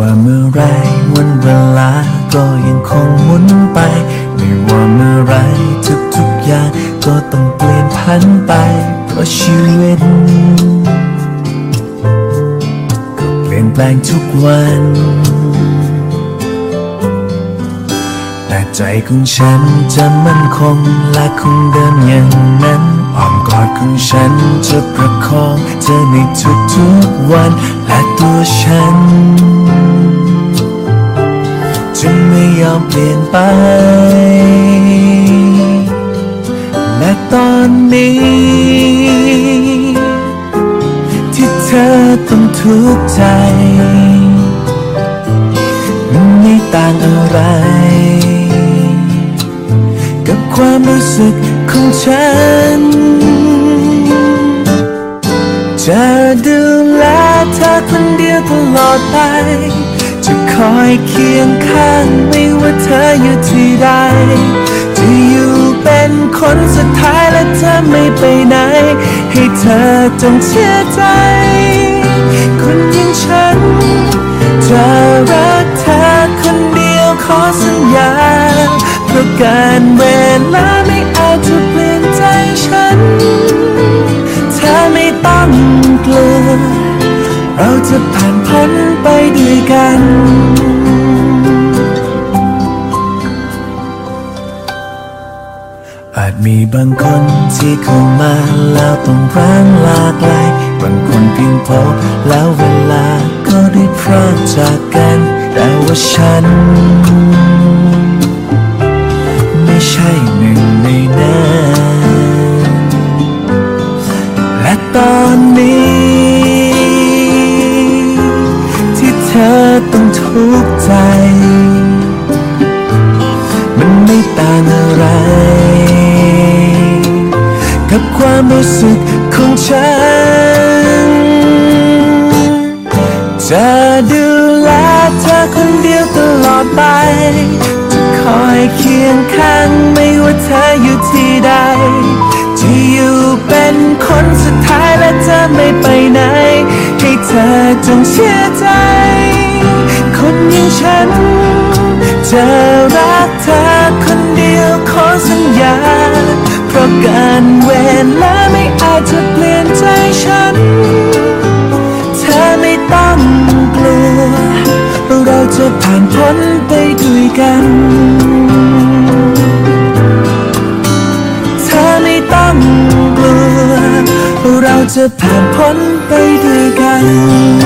ว่าเมื่อไรวันเวลาก็ยังคงหมุนไป ไม่ว่าเมื่อไรทุกๆอย่างก็ต้องเปลี่ยนพันไป เพราะชีวิต ก็เปลี่ยนแปลงทุกวัน แต่ใจของฉันจะมั่นคงและคงเดิมอย่างนั้น อ้อมกอดของฉันจะประคองเธอในทุกๆวันและตัวฉันจะไม่ยอมเปลี่ยนไป และตอนนี้ ที่เธอต้องทุกข์ใจ มันไม่ต่างอะไร สึกของฉัน จะดูแลเธอคนเดียวตลอดไป จะคอยเคียงข้างไม่ว่าเธออยู่ที่ใด จะอยู่เป็นคนสุดท้ายและเธอไม่ไปไหน ให้เธอจงเชื่อใจคนอย่างฉัน จะรักเธอคนเดียวขอสัญญาเพราะการ ไม่ต้องกลัว เราจะผ่านพ้นไปด้วยกันอาจมีบางคนที่เข้ามาแล้วต้องร้างลากลายบางคนเพียงพอแล้วเวลาก็ได้พรากจากกัน แต่ว่าฉัน จะดูแลเธอคนเดียวตลอดไป จะคอยเคียงข้างไม่ว่าเธออยู่ที่ใด จะอยู่เป็นคนสุดท้ายและเธอไม่ไปไหน ให้เธอจงเชื่อใจ คนอย่างฉัน จะรักเธอคนเดียวขอสัญญา เพราะการเวลา เธอไม่ต้องกลัว เราจะผ่านพ้นไปด้วยกัน